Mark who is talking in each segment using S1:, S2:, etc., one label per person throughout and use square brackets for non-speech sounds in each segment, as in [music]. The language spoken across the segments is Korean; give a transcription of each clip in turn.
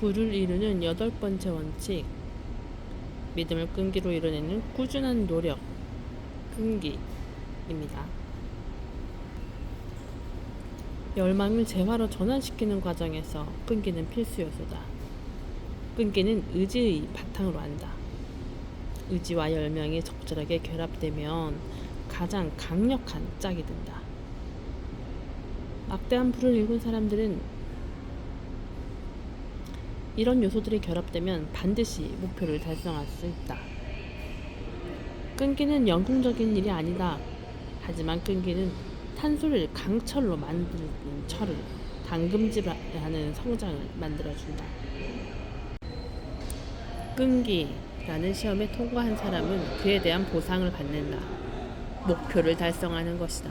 S1: 부를 이루는 여덟 번째 원칙. 믿음을 끈기로 이뤄내는 꾸준한 노력. 끈기입니다. 열망을 재화로 전환시키는 과정에서 끈기는 필수 요소다. 끈기는 의지의 바탕으로 한다. 의지와 열명이 적절하게 결합되면 가장 강력한 짝이 된다. 막대한 불을 일군 사람들은 이런 요소들이 결합되면 반드시 목표를 달성할 수 있다. 끈기는 영웅적인 일이 아니다. 하지만 끈기는 탄소를 강철로 만드는 철을 당금질하는 성장을 만들어준다. 끈기라는 시험에 통과한 사람은 그에 대한 보상을 받는다. 목표를 달성하는 것이다.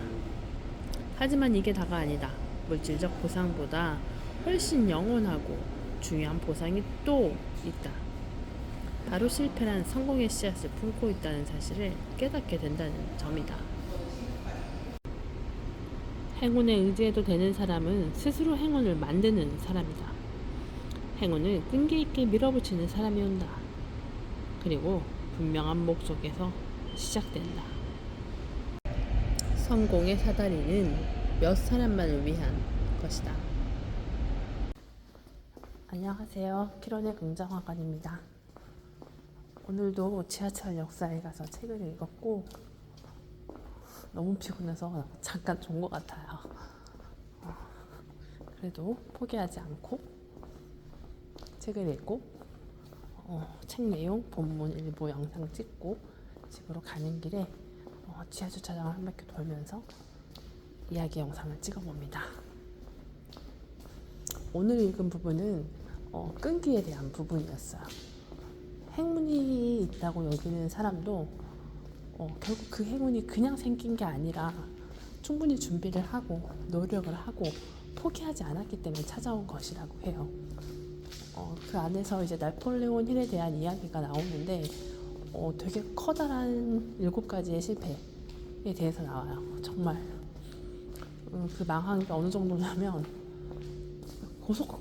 S1: 하지만 이게 다가 아니다. 물질적 보상보다 훨씬 영원하고 중요한 보상이 또 있다. 바로 실패란 성공의 씨앗을 품고 있다는 사실을 깨닫게 된다는 점이다. 행운에 의지해도 되는 사람은 스스로 행운을 만드는 사람이다. 행운을 끈기 있게 밀어붙이는 사람이 온다. 그리고 분명한 목적에서 시작된다. 성공의 사다리는 몇 사람만을 위한 것이다. 안녕하세요. 키론의 긍정화관입니다. 오늘도 지하철 역사에 가서 책을 읽었고 너무 피곤해서 잠깐 존것 같아요. 어, 그래도 포기하지 않고 책을 읽고 어, 책 내용 본문 일부 영상 찍고 집으로 가는 길에 어, 지하 주차장을 한 바퀴 돌면서 이야기 영상을 찍어봅니다. 오늘 읽은 부분은 어, 끈기에 대한 부분이었어요. 행운이 있다고 여기는 사람도 어, 결국 그 행운이 그냥 생긴 게 아니라 충분히 준비를 하고 노력을 하고 포기하지 않았기 때문에 찾아온 것이라고 해요. 어, 그 안에서 이제 나폴레온 힐에 대한 이야기가 나오는데 어, 되게 커다란 일곱 가지의 실패에 대해서 나와요. 정말 음, 그 망한 게 어느 정도냐면 고속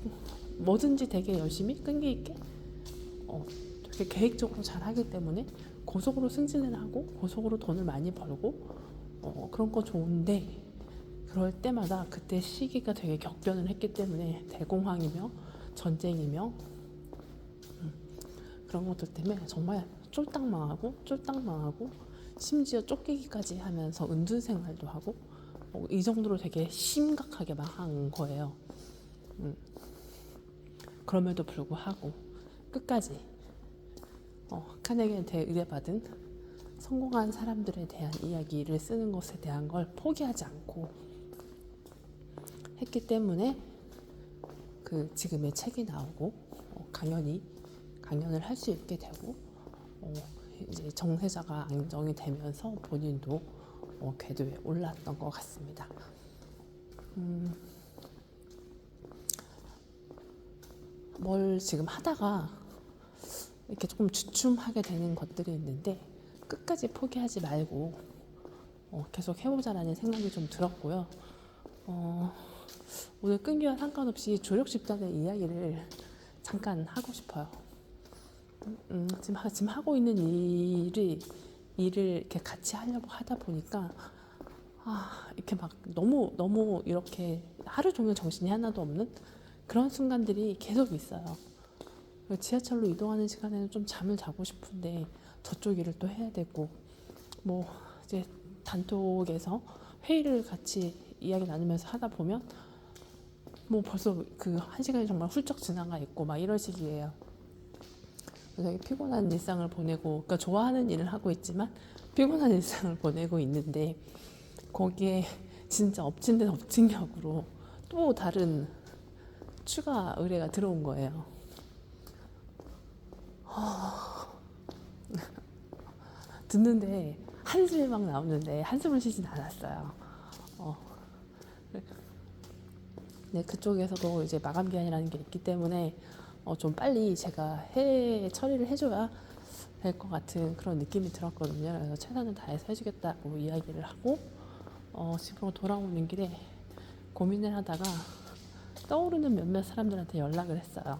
S1: 뭐든지 되게 열심히 끈기 있게 어, 되게 계획적으로 잘 하기 때문에 고속으로 승진을 하고 고속으로 돈을 많이 벌고 어, 그런 거 좋은데 그럴 때마다 그때 시기가 되게 격변을 했기 때문에 대공황이며 전쟁이며 음, 그런 것들 때문에 정말 쫄딱 망하고 쫄딱 망하고 심지어 쫓기기까지 하면서 은둔 생활도 하고 어, 이 정도로 되게 심각하게 망한 거예요. 음. 그럼에도 불구하고 끝까지 어, 카네기한테 의뢰받은 성공한 사람들에 대한 이야기를 쓰는 것에 대한 걸 포기하지 않고 했기 때문에 그 지금의 책이 나오고 어, 강연이 강연을 할 수 있게 되고 어, 이제 정세자가 안정이 되면서 본인도 어, 궤도에 올랐던 것 같습니다. 음, 뭘 지금 하다가 이렇게 조금 주춤하게 되는 것들이 있는데 끝까지 포기하지 말고 어, 계속 해보자라는 생각이 좀 들었고요. 어, 오늘 끈기와 상관없이 조력 집단의 이야기를 잠깐 하고 싶어요. 음, 음, 지금, 하, 지금 하고 있는 일이 일을 이렇게 같이 하려고 하다 보니까 아, 이렇게 막 너무 너무 이렇게 하루 종일 정신이 하나도 없는 그런 순간들이 계속 있어요. 지하철로 이동하는 시간에는 좀 잠을 자고 싶은데 저쪽 일을 또 해야 되고 뭐 이제 단톡에서 회의를 같이 이야기 나누면서 하다 보면 뭐 벌써 그 한 시간이 정말 훌쩍 지나가 있고 막 이런 식이에요. 되게 피곤한 일상을 보내고 그러니까 좋아하는 일을 하고 있지만 피곤한 [laughs] 일상을 보내고 있는데 거기에 진짜 엎친 데 엎친 격으로 또 다른 추가 의뢰가 들어온 거예요. [laughs] 듣는데 한숨이 막 나오는데 한숨을 쉬진 않았어요. 어. 네, 그쪽에서도 이제 마감 기한이라는 게 있기 때문에 어, 좀 빨리 제가 해 처리를 해줘야 될 것 같은 그런 느낌이 들었거든요. 그래서 최선을 다해서 해주겠다고 이야기를 하고 어, 집으로 돌아오는 길에 고민을 하다가 떠오르는 몇몇 사람들한테 연락을 했어요.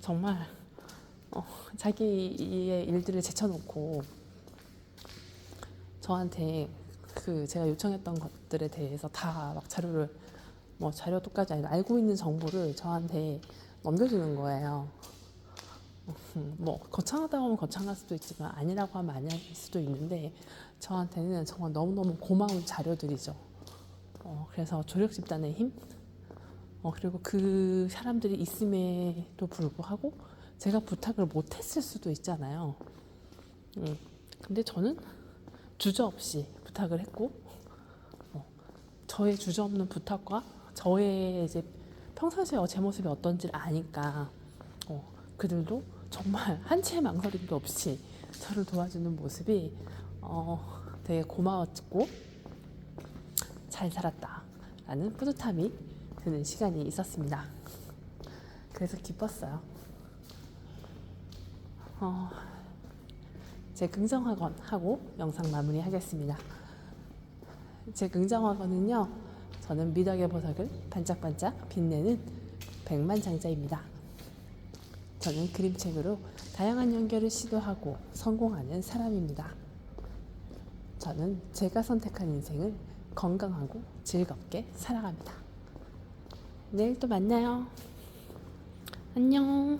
S1: 정말 어, 자기의 일들을 제쳐놓고 저한테 그 제가 요청했던 것들에 대해서 다 막 자료를 뭐 자료도까지 아니라 알고 있는 정보를 저한테 넘겨주는 거예요. 음, 뭐 거창하다고 하면 거창할 수도 있지만 아니라고 하면 아닐 수도 있는데 저한테는 정말 너무너무 고마운 자료들이죠. 어, 그래서 조력 집단의 힘 어, 그리고 그 사람들이 있음에도 불구하고 제가 부탁을 못했을 수도 있잖아요. 음, 근데 저는 주저 없이 부탁을 했고 어, 저의 주저 없는 부탁과 저의 이제 평상시에 제 모습이 어떤지를 아니까 어, 그들도 정말 [laughs] 한치의 망설임도 없이 저를 도와주는 모습이 어, 되게 고마웠고 잘 살았다라는 뿌듯함이 드는 시간이 있었습니다. 그래서 기뻤어요. 어, 제 긍정학원 하고 영상 마무리 하겠습니다. 제 긍정학원은요, 저는 미덕의 보석을 반짝반짝 빛내는 백만장자입니다. 저는 그림책으로 다양한 연결을 시도하고 성공하는 사람입니다. 저는 제가 선택한 인생을 건강하고 즐겁게 살아갑니다. 내일 또 만나요. 안녕.